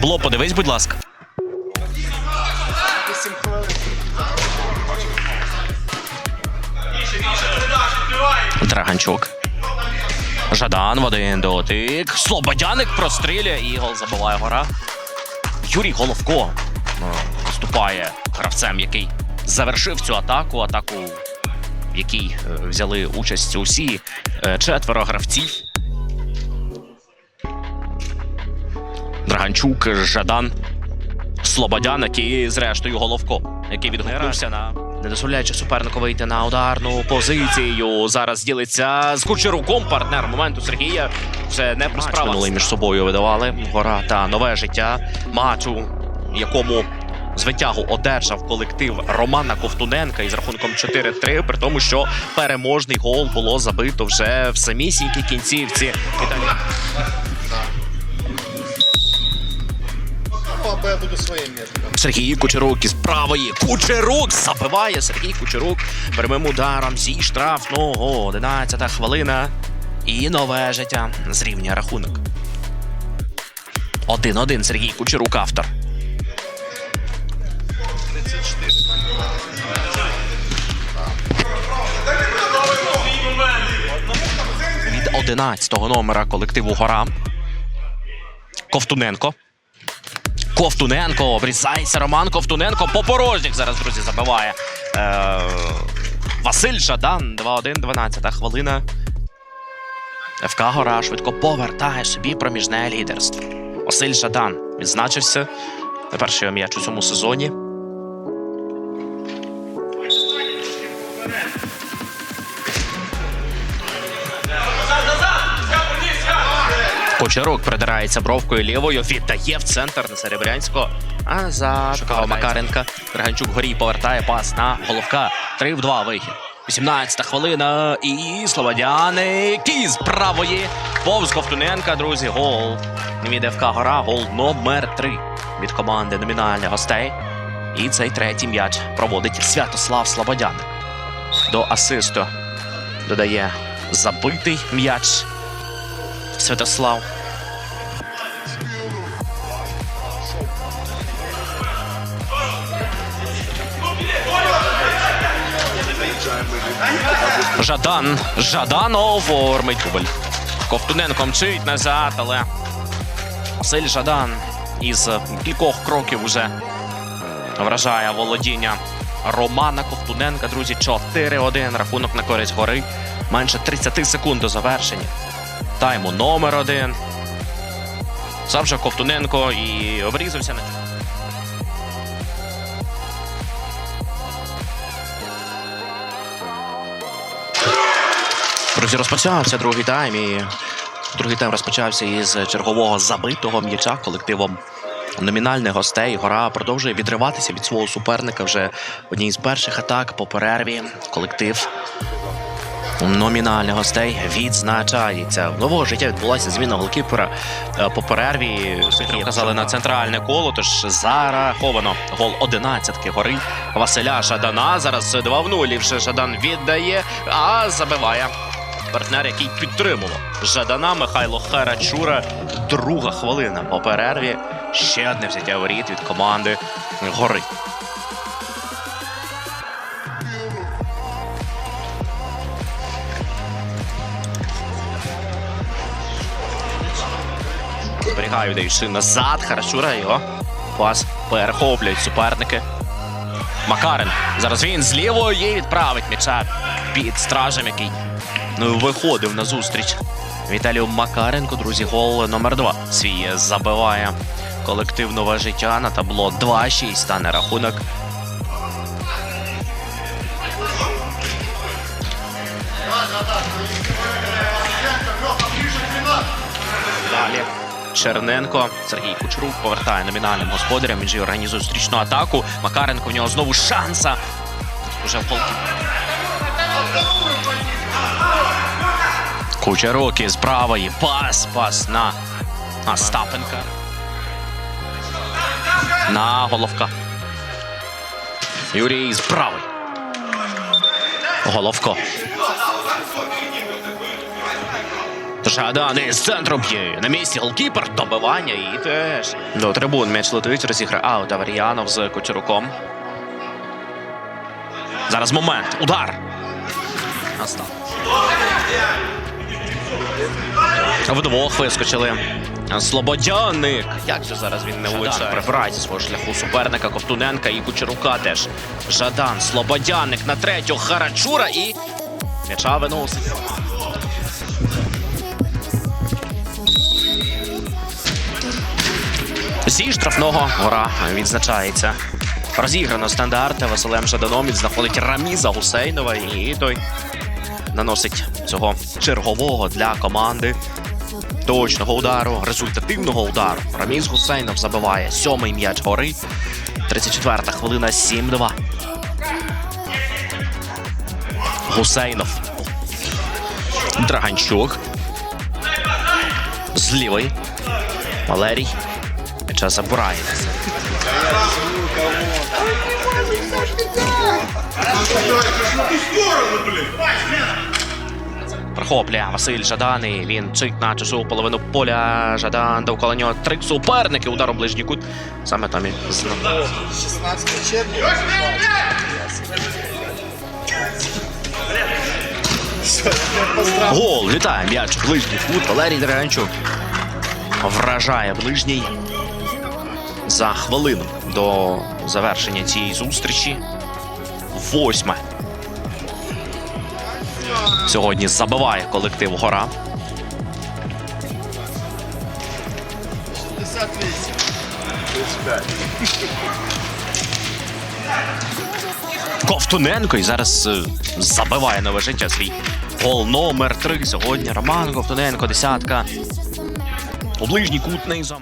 табло подивись, будь ласка. Драганчук. Жадан в один дотик. Слободяник прострілює і гол забиває гора. Юрій Головко е, виступає гравцем, який завершив цю атаку. Атаку, в якій е, взяли участь усі е, четверо гравців. Драганчук, Жадан, Слободяник і, зрештою, Головко, який відгукнувся на не дозволяючи супернику вийти на ударну позицію. Зараз ділиться з Кучеруком партнер моменту Сергія. Це не про справа. Минули між собою видавали гора та нове життя матчу, якому звитягу одержав колектив Романа Ковтуненка із рахунком 4-3, при тому, що переможний гол було забито вже в самісінькій кінцівці. Вітання. Ну, своє місце. Сергій Кучерук із правої. Кучерук забиває Сергій Кучерук прямим ударом зі штрафного. 11 хвилина. І нове життя зрівнює рахунок. 1-1 Сергій Кучерук автор. 34. Від 11-го номера колективу Гора. Ковтуненко. Ковтуненко. Обрізається Роман Ковтуненко. Попорожніх зараз, друзі, забиває. Е, Василь Жадан. 2-1, 12 хвилина. ФК Гора швидко повертає собі проміжне лідерство. Василь Жадан відзначився на перший м'яч у цьому сезоні. Кочерук придирається бровкою лівою, віддає в центр на Серебрянського. А за Шукава Макаренка. Драганчук горій повертає пас на головка. 3 в 2 вихід. 18 хвилина. І Слободяни. Кіз правої. Повз Ковтуненка, друзі. Гол. Від Гора. Гол номер 3 від команди номінальних гостей. І цей третій м'яч проводить Святослав Слободяник. До асисту додає забитий м'яч. Святослав. Жадан. Жадан оформить дубль. Ковтуненко мчить назад, але Василь Жадан із кількох кроків уже вражає володіння Романа Ковтуненка. Друзі, 4-1. Рахунок на користь гори. Менше 30 секунд до завершення. Тайму номер один. Сам же Ковтуненко і обрізався на. Друзі, розпочався другий тайм. І другий тайм розпочався із чергового забитого м'яча колективом номінальних гостей. Гора продовжує відриватися від свого суперника вже одній з перших атак по перерві. Колектив номінальних гостей відзначається. Нового життя відбулася зміна голкіпера Е, по перерві. Сьогодні вказали на центральне коло. Тож зараховано гол 11-ки гори Василя Жадана. Зараз 2 в 0. І вже Жадан віддає, а забиває. Партнер, який підтримував Жадана Михайло Харачура. Друга хвилина по перерві. Ще одне взяття воріт від команди гори. Зберігає, даючи назад. Харачура його. Пас перехоплюють суперники. Макарин. Зараз він з лівої відправить м'яча під стражем, який ну, виходив на зустріч. Віталію Макаренко, друзі, гол номер 2 Свій забиває колектив нове життя на табло 2-6 стане рахунок. Черненко, Сергій Кучерук повертає номінальним господарям. Він же організує зустрічну атаку. Макаренко в нього знову шанса. Уже в полки. Кучерук із правої. Пас, пас на Остапенка. На головка. Юрій з правої. Головко. Жадан із центру б'є. На місці голкіпер, добивання і теж. До трибун м'яч летить, розіграє аут Аваріянов з Кочуруком. Зараз момент. Удар. Настав. Вдвох вискочили. Слободяник. Як же зараз він не влучає? Прибирає зі свого шляху суперника Ковтуненка і Кучерука теж. Жадан, Слободяник на третю. Харачура і м'яча виносить. Зі штрафного гора відзначається. Розіграно стандарти Василем Жаданом. Знаходить Раміза Гусейнова і той наносить цього чергового для команди точного удару, результативного удару. Раміз Гусейнов забиває сьомий м'яч гори. 34-та хвилина 7-2. Гусейнов. Драганчук. З лівої. Валерій. М'яча забирає. Прохоплює Василь Жадан і він чить на чужу половину поля. Жадан довкола нього три суперники. Удар у ближній кут. Саме там і 16 червня. Гол. Вітає м'яч ближній кут. Валерій Драганчук вражає ближній за хвилину до завершення цієї зустрічі. Восьме. Сьогодні забиває колектив Гора. 58. 35. Ковтуненко і зараз е, забиває нове життя свій гол номер 3 сьогодні. Роман Ковтуненко, десятка. У ближній кут низом.